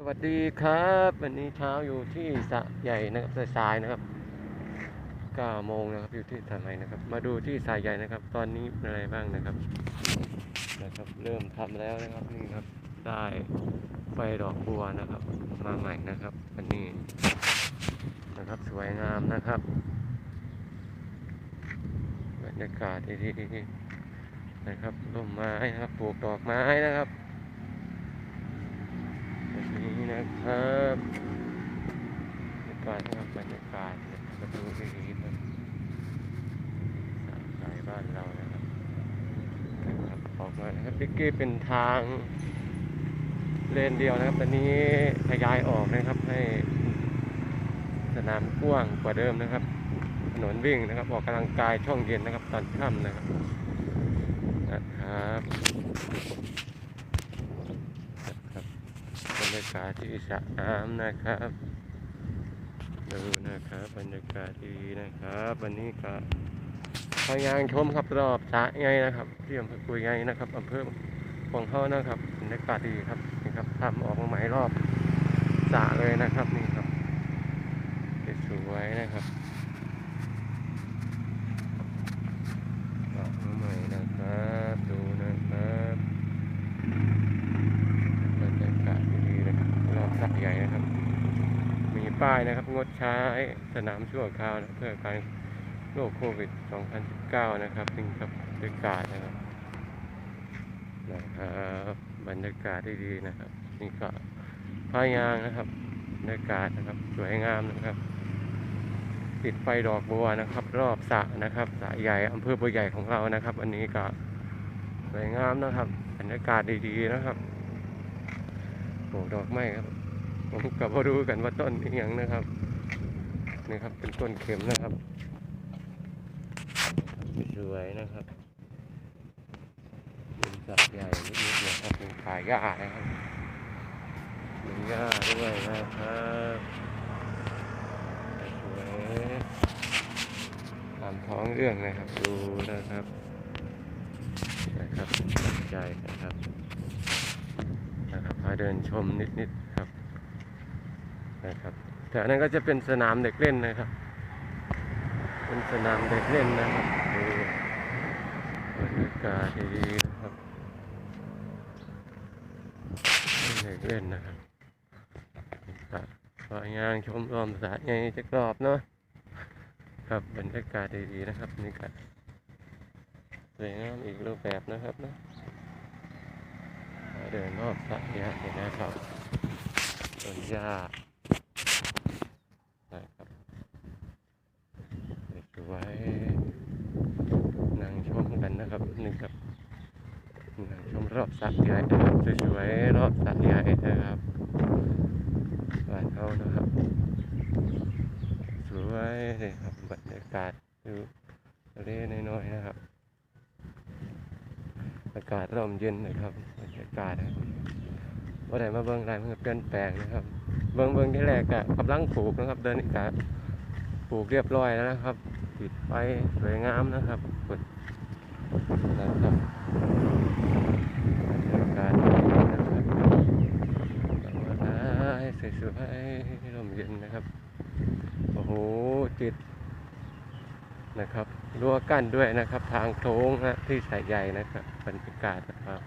สวัสดีครับ วันนี้เช้าอยู่ที่สะใหญ่นะครับสายๆนะครับ9โมงนะครับอยู่ที่สระใหม่นะครับ มาดูที่สระใหญ่นะครับ ตอนนี้เป็นอะไรบ้างนะครับนะครับ เริ่มทำแล้วนะครับนี่ครับ ได้ไฟดอกบัวนะครับ มาใหม่นะครับวันนี้นะครับสวยงามนะครับบรรยากาศดีๆนะครับร่มไม้นะครับปลูกดอกไม้นะครับ นี้นะครับบรรยากาศนะครับบรรยากาศประตูดีครับสาสายบ้านเรานะครับนะครับออกมาครับพิกกี้เป็นทางเลนเดียวนะครับ ตอนนี้ขยายออกนะครับให้สนามกว้างกว่าเดิมนะครับ ถนนวิ่งนะครับ ออกกำลังกายช่วงเย็นนะครับ ตอนค่ำนะครับนะครับ บรรยากาศที่สะน้ำนะครับดูนะครับบรรยากาศดีนะครับวันนี้ก็พยายามชมครับรอบสะไงนะครับที่อำเภอกุยไงนะครับอำเภอของเขานะครับบรรยากาศดีครับนี่ครับทำออกมาใหม่รอบสะเลยนะครับนี่ครับสวยนะครับออกมาใหม่นะครับดูนะครับ บรรยากาศดีๆนะครับรอบสระใหญ่นะครับ มี ป้ายนะครับ งดใช้สนามชั่วคราวนะเพื่อการโรคโควิด 2019 นะครับนี่ครับบรรยากาศนะครับนะครับบรรยากาศดีๆนะครับ นี่ก็พายางนะครับบรรยากาศนะครับสวยงามนะครับ ติดไฟดอกบัวนะครับ รอบสระนะครับสระใหญ่อำเภอบัวใหญ่ของเรานะครับอันนี้ก็สวยงามนะครับบรรยากาศดีๆนะครับปลูกดอกไม้ครับ ผมกับพอรู้กันว่าต้นอหย่างนะครับนี่ครับ เป็นต้นเข็มนะครับสวยนะครับเป็นสัตว์ใหญ่นิดๆนะครับเป็นขายหญ้านะครับมีหญ้าด้วยนะครับสวยตามท้องเรื่องนะครับ ดูนะครับนะครับใจนะครับนะครับพาเดินชมนิดๆครับ นะครับแถวนั้นก็จะเป็นสนามเด็กเล่นนะครับ เป็นสนามเด็กเล่นนะครับบรรยากาศดีๆนะครับเด็กเล่นนะครับครับขอยางชมรอมสระไงจะกรอบเนาะครับบรรยากาศดีๆนะครับนี่ก็สวยงามอีกรูปแบบนะครับนะเดินรอบสระใหญ่นะครับต้นหญ้านะครับ สวยนั่งชมกันนะครับนี่ครับนั่งชมรอบสระใหญ่สวยๆรอบสระใหญ่นะครับบ้านเขานะครับสวยเลยครับบรรยากาศดูทะเลน้อยๆนะครับ อากาศร่มเย็นนะครับบรรยากาศนะครับว่าได้มาเบิ้งอะไรมันก็เปลี่ยนแปลงนะครับ เบิ้งเบิ้งที่แรกก็กำลังปลูกนะครับ เดินนี่ก็ป ลูกเรียบร้อยแล้วนะครับ ติดไฟสวยงามนะครับกดนะครับบรรยากาศนะครับได้สวยๆร่มเย็นนะครับ โอ้โหติดนะครับรั้วกั้นด้วยนะครับ ทางโค้งนะที่สายใหญ่นะครับบรรยากาศนะครับ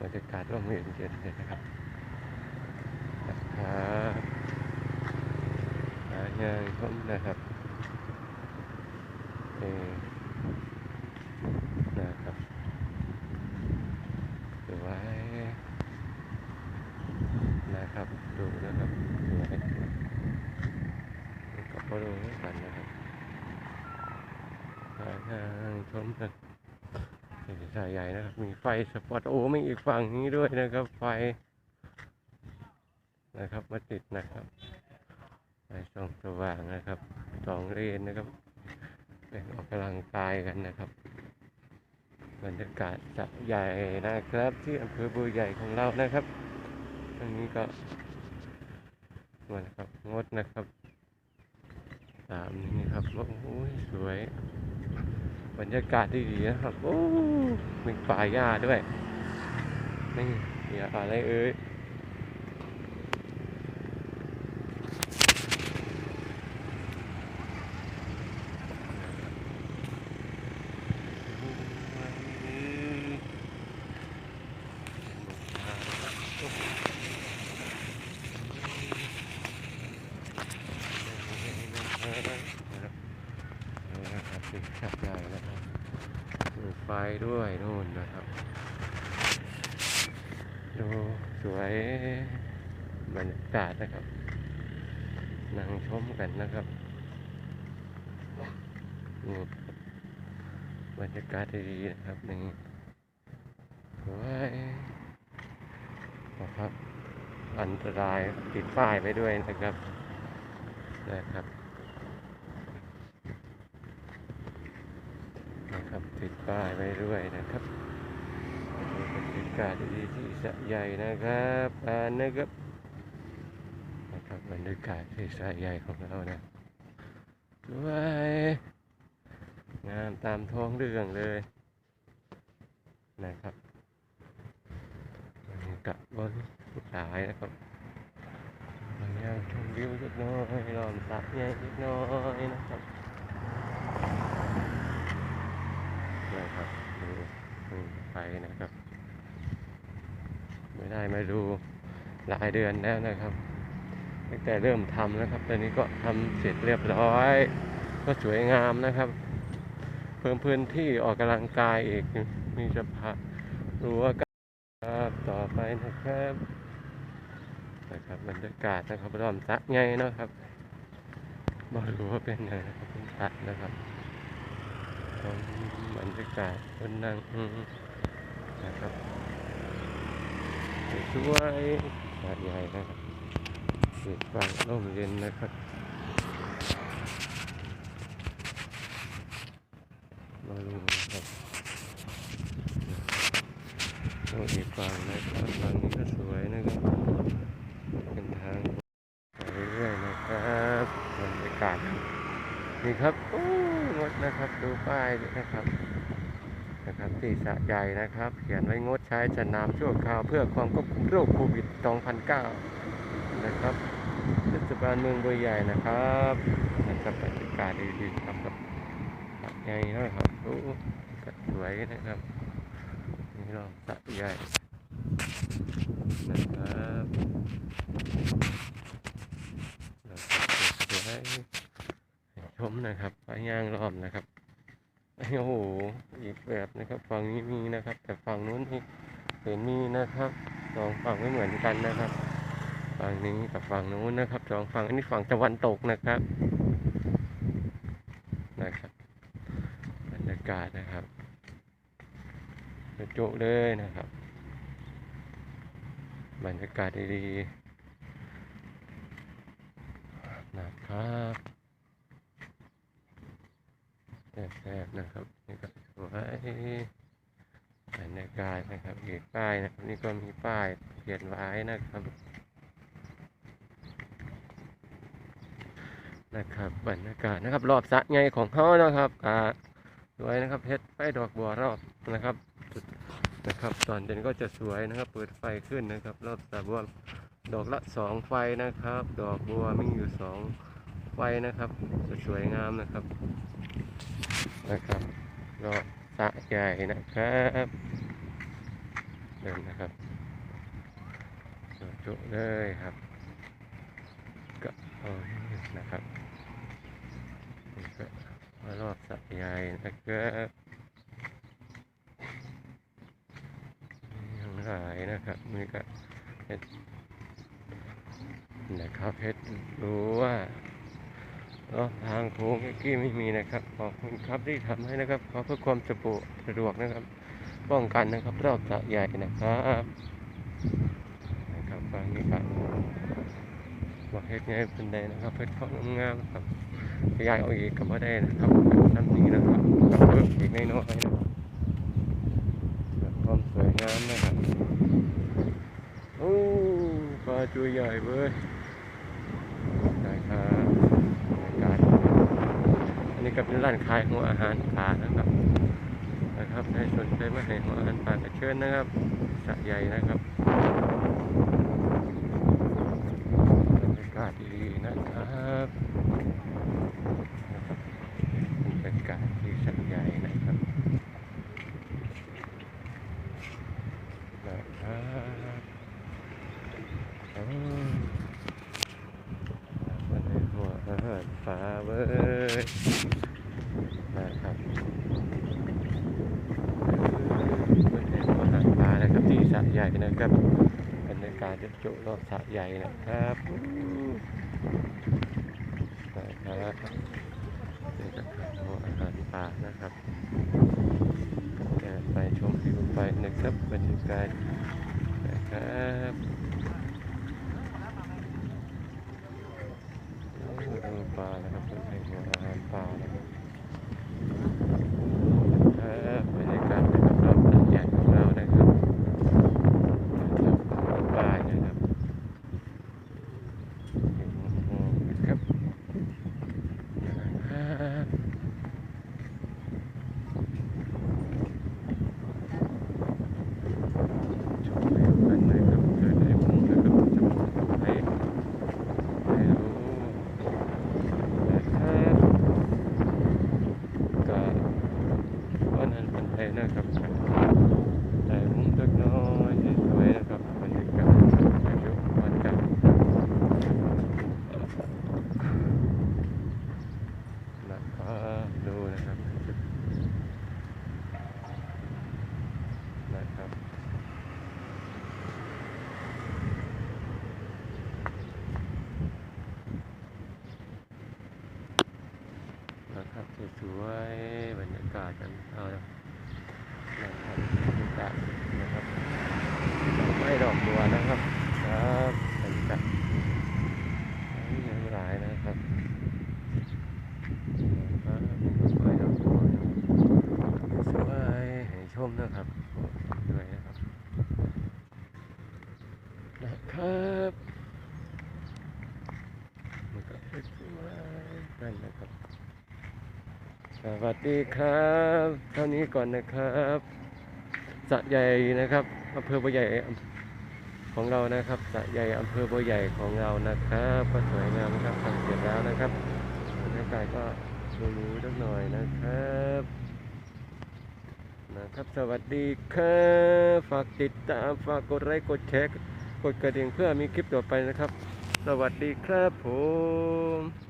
บรรยากาศร่มเย็นเย็นเลยนะครับหาเงินชมนะครับเออนะครับดูไว้นะครับ ดูนะครับสวยก็พอดูกันนะครับทางชมกันนสายใหญ่นะครับ มีไฟสปอตโอ้มีอีกฝั่งนี้ด้วยนะครับ ไฟนะครับ มาติดนะครับ ส่องสว่างนะครับสองเลนนะครับเป็นออกกำลังกายกันนะครับ บรรยากาศสะใหญ่นะครับที่อำเภอบัวใหญ่ของเรานะครับอันนี้ก็มาครับงดนะครับตามนี้ครับโอ้โหสวย บรรยากาศที่ดีนะครับ โอ้มีป่าหญ้าด้วยนี่อย่าอะไรเอ่ย ด้วยนู่นนะครับ ดูสวยบรรยากาศนะครับ นั่งชมกันนะครับนี่บรรยากาศดีนะครับนี่สวยนะครับ อันตรายติดป้ายไปด้วยนะครับนะครับนะครับ ติดป้ายไปด้วยนะครับนี่บรรยากาศดีที่สะใหญ่นะครับอ่านนะครับนะครับบรรยากาศที่สะใหญ่ของเรานะสวยงามตามท้องเรื่องเลยนะครับบรรยากาศบนหลายนะครับบางอย่างชมวิวเล็กน้อยลอมสระใหญ่เล็กน้อยนะครับดู ไปนะครับ ไม่ได้มาดูหลายเดือนแล้วนะครับตั้งแต่เริ่มทำแล้วครับ ตอนนี้ก็ทำเสร็จเรียบร้อย ก็สวยงามนะครับ เพิ่มพื้นที่ออกกำลังกายอีกมีสะพานรั้วกันครับต่อไปนะครับนะครับบรรยากาศนะครับรอมสะไงนะครับบอรู้ว่าเป็นไงนะครับเป็นสัตว์นะครับชมบรรยากาศบนนั่ง นะครับสวยสระใหญ่นะครับเสียฟังร่มเย็นนะครับมาดูนะครับโอ้อีกฝั่งนะครับฝั่งนี้ก็สวยนะครับเป็นทางไปเรื่อยๆนะครับบรรยากาศนี่ครับโอ้งดนะครับดูป้ายด้วยนะครับ นะครับที่สะใหญ่นะครับ เขียนไว้งดใช้สนามชั่วคราวเพื่อความควบคุมโรคโควิด 2009 นะครับเทศบาลเมืองบัวใหญ่นะครับนะครับบรรยากาศดีๆครับกับสะใหญ่นะครับโอ้สวยนะครับนี่เราสะใหญ่นะครับเราจะสวยชมนะครับไปย่างรอบนะครับ โอ้โหอีกแบบนะครับฝั่งนี้มีนะครับ แต่ฝั่งนู้นนี่เห็นมีนะครับสองฝั่งไม่เหมือนกันนะครับฝั่งนี้กับฝั่งนู้นนะครับสองฝั่งอันนี้ฝั่งตะวันตกนะครับนะครับบรรยากาศนะครับจุเลยนะครับบรรยากาศดีๆนะครับ แซ่บๆนะครับนี่ก็สวยบรรยากาศนะครับอีกป้ายนะครับนี่ก็มีป้ายเขียนไว้นะครับนะครับบรรยากาศนะครับ รอบสะไงของเขานะครับอ่าสวยนะครับเพชรไฟดอกบัวรอบนะครับนะครับตอนเย็นก็จะสวยนะครับ เปิดไฟขึ้นนะครับ รอบสะบัวดอกละสองไฟนะครับ ดอกบัวมีอยู่สองไฟนะครับจะสวยงามนะครับ นะครับรอบสะใหญ่นะครับเดินนะครับจุเลยครับก็เอานะครับนี่ก็มารอบสะใหญ่นะครับทั้งหลายนะครับนี่ก็เพชรนะครับเพชรรู้ว่า เนาะทางโค้งกี้ไม่มีนะครับ ขอบคุณครับที่ทำให้นะครับ ขอเพื่อความสะดวกสะดวกนะครับ ป้องกันนะครับ รอบสะใหญ่นะครับนะครับฟังนี้ครับบอกเฮ็ดไงเป็นไดนะครับเฮ็ดข้องามครับขยายเอาอีกก็บ่ได้นะครับน้ำนี้นะครับเพิ่มอีกน้อยๆนะครับความสวยงามนะครับโอ้ปลาตัวใหญ่เว้ยนะครับบรรยากาศอั นี่ก็เป็นร้านขายหัวอาหารป่านะครับนะครับใครสนใจมาให้หัวอาหารป่าก็เชิญนะครับสะใหญ่นะครับบรรยากาศดีนะครับบรรยากาศที่สักใหญ่นะครับอืมวันนี้หัวอาหารฟ้าเว้ยนะครับ ใหญ่นะครับบรรยากาศจะจุรอบสระใหญ่นะครับนะครับนี่ก็คืออาหารป่านะครับเดินไปชมวิวไปนะครับบรรยากาศนะครับปลานะครับเป็นให้หัวอาหารป่านะครับ ครับบรรยากาศเป็นรอบๆใหญ่ของเรานะครับนะครับป้ายนะครับครับครับชมวิวกันนะครับเกิดในมุมนะครับจะมองให้ให้รู้นะครับก็ วันนั้นเป็นไทยนะครับแต่มุมเล็กน้อยสวยนะครับบรรยากาศอายุวันกันนะครับดูนะครับนะครับนะครับสวยๆบรรยากาศกันเอาละ นะครับบรรยากาศนะครับดอกไม้ดอกบัวนะครับ ครับบรรยากาศนี่ยัง หลายนะครับครับดอกไม้ดอกบัวสวยให้ชมนะครับด้วยนะครับ นะครับมันก็สวยนั่นนะครับ สวัสดีครับ เท่านี้ก่อนนะครับสระใหญ่นะครับอำเภอใหญ่ ของเรานะครับสะใหญ่อำเภอบัวใหญ่ของเรานะครับก็สวยงามนะครับทำเสร็จแล้วนะครับบรรยากาศก็ดูรู้สักหน่อยนะครับนะครับ สวัสดีครับฝากติดตามฝากกดไลค์กดแชร์กดกระดิ่งเพื่อมีคลิปต่อไปนะครับ สวัสดีครับผม